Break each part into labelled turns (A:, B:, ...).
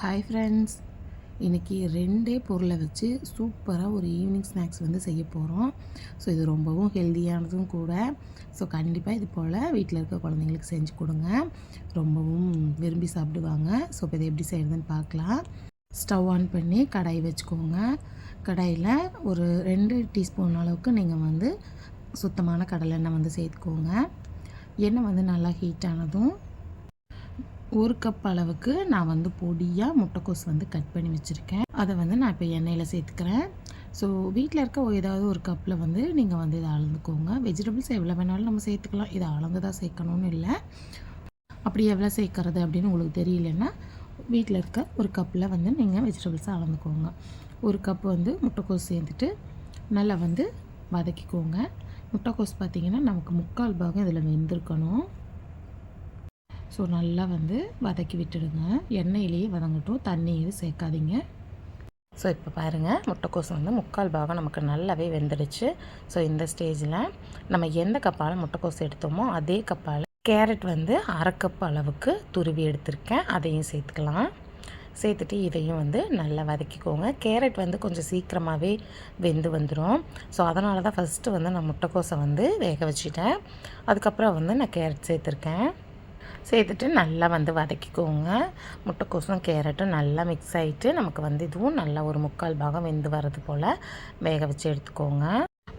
A: Hi friends இன்றைக்கி ரெண்டே பொருளை வச்சு சூப்பராக ஒரு ஈவினிங் ஸ்நாக்ஸ் வந்து செய்ய போகிறோம் ஸோ இது ரொம்பவும் ஹெல்த்தியானதும் கூட. ஸோ கண்டிப்பாக இது போல் வீட்டில் இருக்க குழந்தைங்களுக்கு செஞ்சு கொடுங்க. ரொம்பவும் விரும்பி சாப்பிடுவாங்க. ஸோ இப்போ இதை எப்படி செய்கிறதுன்னு பார்க்கலாம். ஸ்டவ் ஆன் பண்ணி கடாய் வச்சுக்கோங்க. கடாயில் ஒரு ரெண்டு டீஸ்பூன் அளவுக்கு நீங்கள் வந்து சுத்தமான கடலெண்ணெய் வந்து சேர்த்துக்கோங்க. எண்ணெய் வந்து நல்லா ஹீட் ஆனதும் ஒரு கப் அளவுக்கு நான் வந்து பொடியாக முட்டைக்கோஸ் வந்து கட் பண்ணி வச்சுருக்கேன். அதை வந்து நான் இப்போ எண்ணெயில் சேர்த்துக்கிறேன். ஸோ வீட்டில் இருக்க ஏதாவது ஒரு கப்பில் வந்து நீங்கள் வந்து இதை அளந்துக்கோங்க. வெஜிடபிள்ஸ் எவ்வளோ வேணாலும் நம்ம சேர்த்துக்கலாம். இதை அளந்து தான் சேர்க்கணும்னு இல்லை. அப்படி எவ்வளோ சேர்க்கறது அப்படின்னு உங்களுக்கு தெரியலன்னா வீட்டில் இருக்க ஒரு கப்பில் வந்து நீங்கள் வெஜிடபிள்ஸை அளந்துக்கோங்க. ஒரு கப் வந்து முட்டைக்கோஸ் சேர்த்துட்டு நல்லா வந்து வதக்கிக்கோங்க. முட்டைக்கோஸ் பார்த்திங்கன்னா நமக்கு முக்கால் பாகம் இதில் வெந்திருக்கணும். ஸோ நல்லா வந்து வதக்கி விட்டுடுங்க. எண்ணெயிலேயே வதங்கட்டும். தண்ணி சேர்க்காதீங்க. ஸோ இப்போ பாருங்கள் முட்டைக்கோஸ் வந்து முக்கால் பாகம் நமக்கு நல்லாவே வெந்துடுச்சு. ஸோ இந்த ஸ்டேஜில் நம்ம எந்த கப்பால் முட்டைக்கோஸ் எடுத்தோமோ அதே கப்பால் கேரட் வந்து அரை கப் அளவுக்கு துருவி எடுத்திருக்கேன். அதையும் சேர்த்துக்கலாம். சேர்த்துட்டு இதையும் வந்து நல்லா வதக்கிக்கோங்க. கேரட் வந்து கொஞ்சம் சீக்கிரமாகவே வெந்து வந்துடும் ஸோ அதனால தான் ஃபஸ்ட்டு வந்து நான் முட்டைக்கோஸை வந்து வேக வச்சுட்டேன். அதுக்கப்புறம் வந்து நான் கேரட் சேர்த்துருக்கேன். சேர்த்துட்டு நல்லா வந்து வதக்கிக்கோங்க. முட்டைக்கோசும் கேரட்டும் நல்லா மிக்ஸ் ஆகிட்டு நமக்கு வந்து இதுவும் நல்லா ஒரு முக்கால் பாகம் வெந்து வர்றது போல் வேக வச்சு எடுத்துக்கோங்க.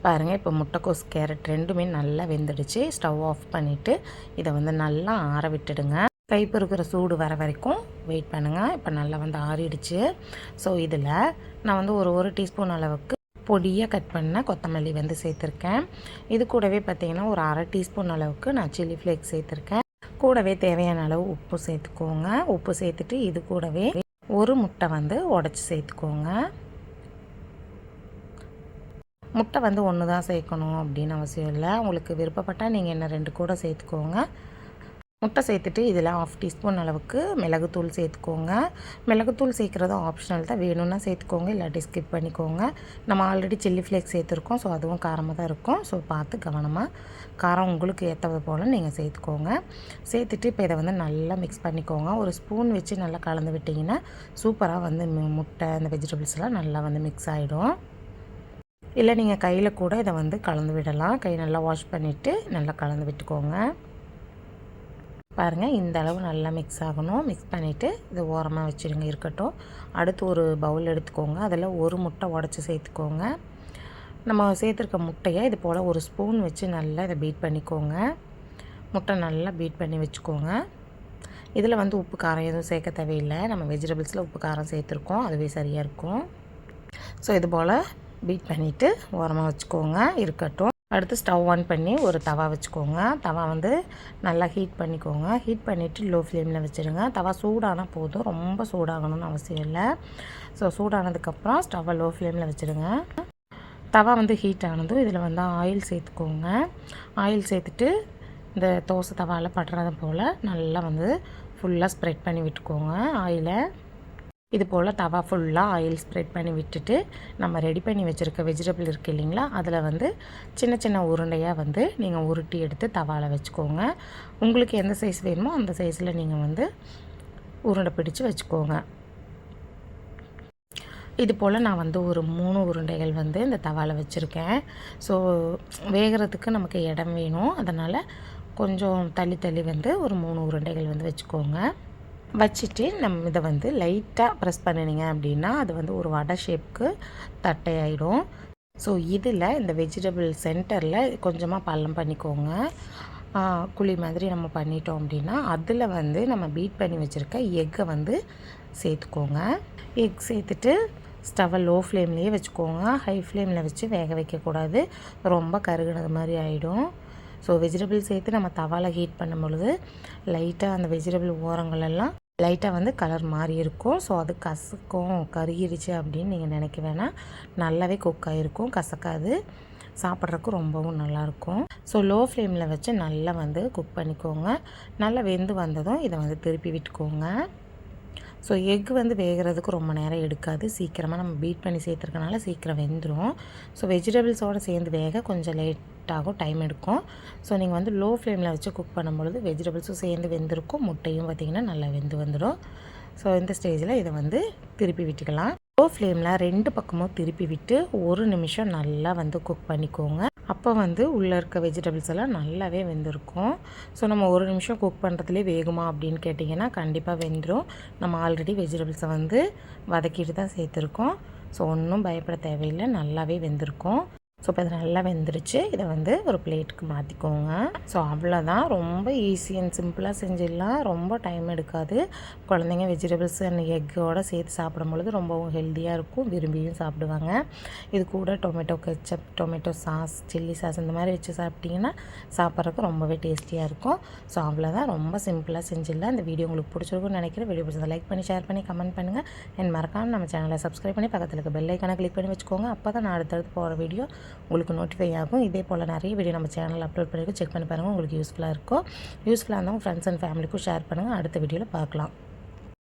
A: பாருங்கள் இப்போ முட்டைக்கோஸ் கேரட் ரெண்டுமே நல்லா வெந்துடுச்சு. ஸ்டவ் ஆஃப் பண்ணிவிட்டு இதை வந்து நல்லா ஆற விட்டுடுங்க. கைப்பொறுக்கிற சூடு வர வரைக்கும் வெயிட் பண்ணுங்கள் இப்போ நல்லா வந்து ஆறிடுச்சு. ஸோ இதில் நான் வந்து ஒரு ஒரு டீஸ்பூன் அளவுக்கு பொடியாக கட் பண்ண கொத்தமல்லி வந்து சேர்த்துருக்கேன். இது கூடவே பார்த்திங்கன்னா ஒரு அரை டீஸ்பூன் அளவுக்கு நான் சில்லி ஃப்ளேக்ஸ் சேர்த்துருக்கேன். கூடவே தேவையான அளவு உப்பு சேர்த்துக்கோங்க. உப்பு சேர்த்துட்டு இது கூடவே ஒரு முட்டை வந்து உடச்சி சேர்த்துக்கோங்க. முட்டை வந்து ஒன்று தான் சேர்க்கணும் அப்படின்னு அவசியம் இல்லை. உங்களுக்கு விருப்பப்பட்டால் நீங்கள் என்ன ரெண்டு கூட சேர்த்துக்கோங்க. முட்டை சேர்த்துட்டு இதில் ஆஃப் டீஸ்பூன் அளவுக்கு மிளகுத்தூள் சேர்த்துக்கோங்க. மிளகுத்தூள் சேர்க்குறது ஆப்ஷனல் தான். வேணும்னா சேர்த்துக்கோங்க இல்லாட்டி ஸ்கிப் பண்ணிக்கோங்க. நம்ம ஆல்ரெடி சில்லி ஃப்ளேக்ஸ் சேர்த்துருக்கோம் ஸோ அதுவும் காரமாக தான் இருக்கும். ஸோ பார்த்து கவனமாக காரம் உங்களுக்கு ஏற்றது போல் நீங்கள் சேர்த்துக்கோங்க. சேர்த்துட்டு இப்போ இதை வந்து நல்லா மிக்ஸ் பண்ணிக்கோங்க. ஒரு ஸ்பூன் வச்சு நல்லா கலந்து விட்டிங்கன்னா சூப்பராக வந்து முட்டை அந்த வெஜிடபிள்ஸ்லாம் நல்லா வந்து மிக்ஸ் ஆகிடும் இல்லை நீங்கள் கையில் கூட இதை வந்து கலந்து விடலாம். கை நல்லா வாஷ் பண்ணிவிட்டு நல்லா கலந்து விட்டுக்கோங்க. பாருங்கள் இந்த அளவு நல்லா மிக்ஸ் ஆகணும். மிக்ஸ் பண்ணிவிட்டு இது ஓரமாக வச்சுருங்க இருக்கட்டும். அடுத்து ஒரு பவுல் எடுத்துக்கோங்க. அதில் ஒரு முட்டை உடச்சி சேர்த்துக்கோங்க. நம்ம சேர்த்துருக்க முட்டையை இது போல் ஒரு ஸ்பூன் வச்சு நல்லா இதை பீட் பண்ணிக்கோங்க. முட்டை நல்லா பீட் பண்ணி வச்சுக்கோங்க. இதில் வந்து உப்பு காரம் எதுவும் சேர்க்க தேவையில்லை. நம்ம வெஜிடபிள்ஸில் உப்பு காரம் சேர்த்துருக்கோம். அதுவே சரியாக இருக்கும். ஸோ இது போல் பீட் பண்ணிவிட்டு ஓரமாக வச்சுக்கோங்க இருக்கட்டும். அடுத்து ஸ்டவ் ஆன் பண்ணி ஒரு தவா வச்சுக்கோங்க. தவா வந்து நல்லா ஹீட் பண்ணிக்கோங்க. ஹீட் பண்ணிவிட்டு லோ ஃப்ளேமில் வச்சுருங்க. தவா சூடானால் போதும். ரொம்ப சூடாகணும்னு அவசியம் இல்லை. ஸோ சூடானதுக்கப்புறம் ஸ்டவ்வை லோ ஃப்ளேமில் வச்சுருங்க. தவா வந்து ஹீட் ஆனதும் இதில் வந்து ஆயில் சேர்த்துக்கோங்க. ஆயில் சேர்த்துட்டு இந்த தோசை தவாவில் படுறது போல் நல்லா வந்து ஃபுல்லாக ஸ்ப்ரெட் பண்ணி விட்டுக்கோங்க. ஆயிலை இது போல் தவா ஃபுல்லாக ஆயில் ஸ்ப்ரெட் பண்ணி விட்டுட்டு நம்ம ரெடி பண்ணி வச்சுருக்க வெஜிடபிள் இருக்குது இல்லைங்களா? அதில் வந்து சின்ன சின்ன உருண்டையாக வந்து நீங்கள் உருட்டி எடுத்து தவாவில் வச்சுக்கோங்க. உங்களுக்கு எந்த சைஸ் வேணுமோ அந்த சைஸில் நீங்கள் வந்து உருண்டை பிடிச்சு வச்சுக்கோங்க. இது போல் நான் வந்து ஒரு மூணு உருண்டைகள் வந்து இந்த தவாவில் வச்சுருக்கேன். ஸோ வேகிறதுக்கு நமக்கு இடம் வேணும். அதனால் கொஞ்சம் தள்ளி தள்ளி வந்து ஒரு மூணு உருண்டைகள் வந்து வச்சுக்கோங்க. வச்சுட்டு நம்ம இதை வந்து லைட்டாக ப்ரெஸ் பண்ணினீங்க அப்படின்னா அது வந்து ஒரு வடை ஷேப்புக்கு தட்டையாயிடும். ஸோ இதில் இந்த வெஜிடபிள் சென்டரில் கொஞ்சமாக பள்ளம் பண்ணிக்கோங்க. குழி மாதிரி நம்ம பண்ணிட்டோம் அப்படின்னா அதில் வந்து நம்ம பீட் பண்ணி வச்சுருக்க எக்கை வந்து சேர்த்துக்கோங்க. எக் சேர்த்துட்டு ஸ்டவ்வை லோ ஃப்ளேம்லேயே வச்சுக்கோங்க. ஹை ஃப்ளேமில் வச்சு வேக வைக்கக்கூடாது ரொம்ப கருகினது மாதிரி ஆகிடும் ஸோ வெஜிடபிள் சேர்த்து நம்ம தவாவில் ஹீட் பண்ணும் பொழுது லைட்டாக அந்த வெஜிடபிள் ஓரங்களெல்லாம் லைட்டாக வந்து கலர் மாறி இருக்கும். ஸோ அது கசக்கும். கருகிருச்சு அப்படின்னு நீங்கள் நினைக்க வேணாம் நல்லாவே குக் ஆகிருக்கும் கசக்காது. சாப்பிட்றதுக்கு ரொம்பவும் நல்லாயிருக்கும். ஸோ லோ ஃப்ளேமில் வச்சு நல்லா வந்து குக் பண்ணிக்கோங்க. நல்லா வெந்து வந்ததும் இதை வந்து திருப்பி விட்டுக்கோங்க. ஸோ எக் வந்து வேகிறதுக்கு ரொம்ப நேரம் எடுக்காது. சீக்கிரமாக நம்ம பீட் பண்ணி சேர்த்துருக்கனால சீக்கிரம் வெந்துடும் ஸோ வெஜிடபிள்ஸோடு சேர்ந்து வேக கொஞ்சம் லேட்டாகும் டைம் எடுக்கும். ஸோ நீங்கள் வந்து லோ ஃப்ளேமில் வச்சு குக் பண்ணும்பொழுது வெஜிடபிள்ஸும் சேர்ந்து வெந்திருக்கும். முட்டையும் பார்த்திங்கன்னா நல்லா வெந்து வந்துடும் ஸோ இந்த ஸ்டேஜில் இதை வந்து திருப்பி விட்டுக்கலாம். லோ ஃப்ளேமில் ரெண்டு பக்கமும் திருப்பி விட்டு ஒரு நிமிஷம் நல்லா வந்து குக் பண்ணிக்கோங்க. அப்போ வந்து உள்ளே இருக்க வெஜிடபிள்ஸ் எல்லாம் நல்லாவே வெந்திருக்கும். ஸோ நம்ம ஒரு நிமிஷம் குக் பண்ணுறதுலே வேகுமா அப்படின்னு கேட்டிங்கன்னா கண்டிப்பாக வெந்துடும் நம்ம ஆல்ரெடி வெஜிடபிள்ஸை வந்து வதக்கிட்டு தான் சேர்த்துருக்கோம். ஸோ ஒன்றும் பயப்பட தேவையில்லை. நல்லாவே வெந்திருக்கும். ஸோ இப்போ இது நல்லா வெந்துருச்சு. இதை வந்து ஒரு பிளேட்டுக்கு மாற்றிக்கோங்க ஸோ அவ்வளோதான் ரொம்ப ஈஸி அண்ட் சிம்பிளாக செஞ்சிடலாம். ரொம்ப டைம் எடுக்காது. குழந்தைங்க வெஜிடபிள்ஸ் அண்ட் எக்கோடு சேர்த்து சாப்பிடும் பொழுது ரொம்பவும் ஹெல்த்தியாக இருக்கும். விரும்பியும் சாப்பிடுவாங்க. இது கூட tomato ketchup tomato sauce chilli sauce இந்த மாதிரி வச்சு சாப்பிட்டிங்கன்னா சாப்பிட்றதுக்கு ரொம்பவே டேஸ்டியாக இருக்கும். ஸோ அவ்வளோதான் ரொம்ப சிம்பிளாக செஞ்சிடலாம். இந்த வீடியோ உங்களுக்கு பிடிச்சிருக்கும்னு நினைக்கிறேன். வீடியோ பிடிச்சதை லைக் பண்ணி ஷேர் பண்ணி கமெண்ட் பண்ணுங்கள் என் மறக்காமல் நம்ம சேனலை சப்ஸ்கிரைப் பண்ணி பக்கத்தில் இருக்க பெல் ஐக்கானை கிளிக் பண்ணி வச்சுக்கோங்க. அப்போ தான் நான் அடுத்தடுத்து போகிற வீடியோ உங்களுக்கு நோட்டிஃபை ஆகும். இதே போல் நிறைய வீடியோ நம்ம சேனலில் அப்லோட் பண்ணியிருக்கோம். செக் பண்ணி பாருங்கள் உங்களுக்கு யூஸ்ஃபுல்லாக இருக்கும். யூஸ்ஃபுல்லாக இருந்தால் ஃப்ரெண்ட்ஸ் அண்ட் ஃபேமிலிக்கும் ஷேர் பண்ணுங்கள் அடுத்த வீடியோவில் பார்க்கலாம்.